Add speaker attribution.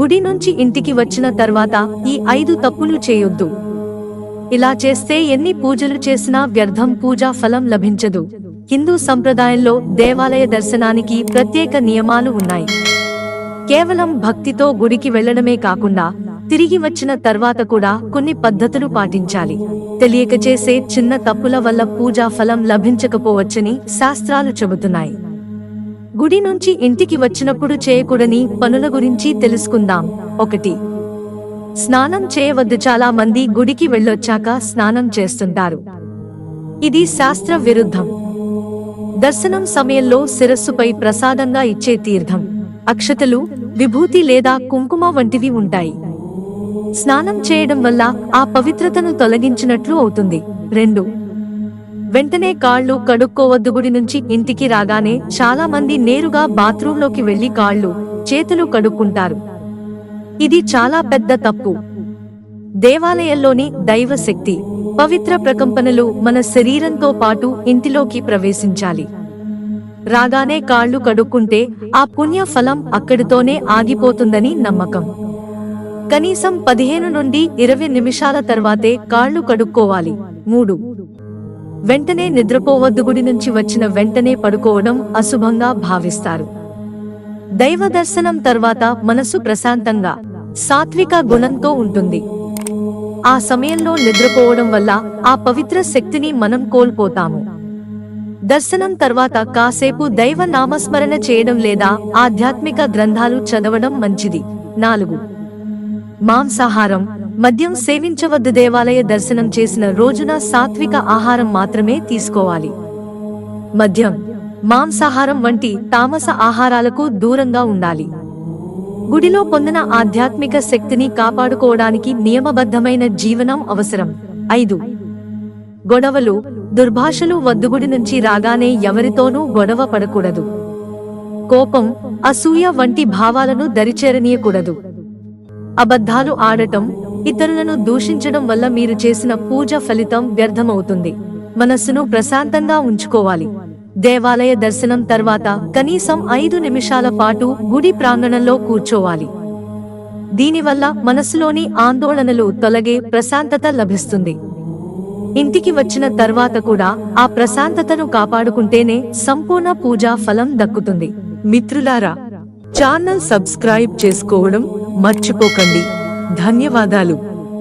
Speaker 1: గుడి నుంచి ఇంటికి వచ్చిన తర్వాత ఈ ఐదు తప్పులు చేయొద్దు. ఇలా చేస్తే ఎన్ని పూజలు చేసినా వ్యర్థం పూజా ఫలం లభించదు. హిందూ సంప్రదాయంలో దేవాలయ దర్శనానికి ప్రత్యేక నియమాలు ఉన్నాయి. కేవలం భక్తితో గుడికి వెళ్ళడమే కాకుండా తిరిగి వచ్చిన తర్వాత కూడా కొన్ని పద్ధతులు పాటించాలి. తెలియక చేసే చిన్న తప్పుల వల్ల పూజా ఫలం లభించకపోవచ్చని శాస్త్రాలు చెబుతున్నాయి. గుడి నుంచి ఇంటికి వచ్చినప్పుడు చేయకూడని పనుల గురించి తెలుసుకుందాం. ఒకటి. స్నానం చేయవద్దు. చాలా మంది గుడికి వెళ్ళొచ్చాక స్నానం చేస్తుంటారు. ఇది శాస్త్ర విరుద్ధం. దర్శనం సమయంలో శిరస్సుపై ప్రసాదంగా ఇచ్చే తీర్థం. అక్షతలు విభూతి లేదా కుంకుమ వంటివి ఉంటాయి. స్నానం చేయడం వల్ల ఆ పవిత్రతను తొలగించినట్లు అవుతుంది. రెండు. వెంటనే కాళ్ళు కడుక్కోవద్దు గుడి నుంచి ఇంటికి రాగానే చాలా మంది నేరుగా బాత్రూంలోకి వెళ్ళి కాళ్ళు చేతులు కడుక్కుంటారు. ఇది చాలా పెద్ద తప్పు. దేవాలయంలోని దైవ శక్తి పవిత్ర ప్రకంపనలు మన శరీరంతో పాటు ఇంటిలోకి ప్రవేశించాలి. రాగానే కాళ్ళు కడుక్కుంటే ఆ పుణ్య ఫలం అక్కడితోనే ఆగిపోతుందని నమ్మకం. కనీసం పదిహేను నుండి ఇరవై నిమిషాల తర్వాతే కాళ్ళు కడుక్కోవాలి. మూడు వెంటనే నిద్రపోవద్దు గుడి నుంచి వచ్చిన వెంటనే పడుకోవడం అశుభంగా భావిస్తారు. దైవ దర్శనం తర్వాత మనసు ప్రశాంతంగా సాత్విక గుణంతో ఉంటుంది. ఆ సమయంలో నిద్రపోవడం వల్ల ఆ పవిత్ర శక్తిని మనం కోల్పోతాము. దర్శనం తర్వాత కాసేపు దైవ నామస్మరణ చేయడం లేదా ఆధ్యాత్మిక గ్రంథాలు చదవడం మంచిది. నాలుగు. మాంసాహారం మద్యం సేవించవద్దు దేవాలయ దర్శనం చేసిన రోజున సాత్విక ఆహారం మాత్రమే తీసుకోవాలి. మద్యం మాంసాహారం వంటి తామస ఆహారాలకు దూరంగా ఉండాలి. గుడిలో పొందిన ఆధ్యాత్మిక శక్తిని కాపాడుకోవడానికి నియమబద్ధమైన జీవనం అవసరం. ఐదు. గొడవలు దుర్భాషలు వద్దుగుడి నుంచి రాగానే ఎవరితోనూ గొడవ పడకూడదు. కోపం అసూయ వంటి భావాలను దరిచేరనీయకూడదు. అబద్ధాలు ఆడటం ఇతరులను దూషించడం వల్ల మీరు చేసిన పూజ ఫలితం వ్యర్థమవుతుంది. మనస్సును ప్రశాంతంగా ఉంచుకోవాలి. దేవాలయ దర్శనం తర్వాత కనీసం ఐదు నిమిషాల పాటు గుడి ప్రాంగణంలో కూర్చోవాలి. దీనివల్ల మనస్సులోని ఆందోళనలు తొలగే ప్రశాంతత లభిస్తుంది. ఇంటికి వచ్చిన తర్వాత కూడా ఆ ప్రశాంతతను కాపాడుకుంటేనే సంపూర్ణ పూజా ఫలం దక్కుతుంది. మిత్రులారా ఛానల్ సబ్స్క్రైబ్ చేసుకోవడం మర్చిపోకండి. ధన్యవాదాలు.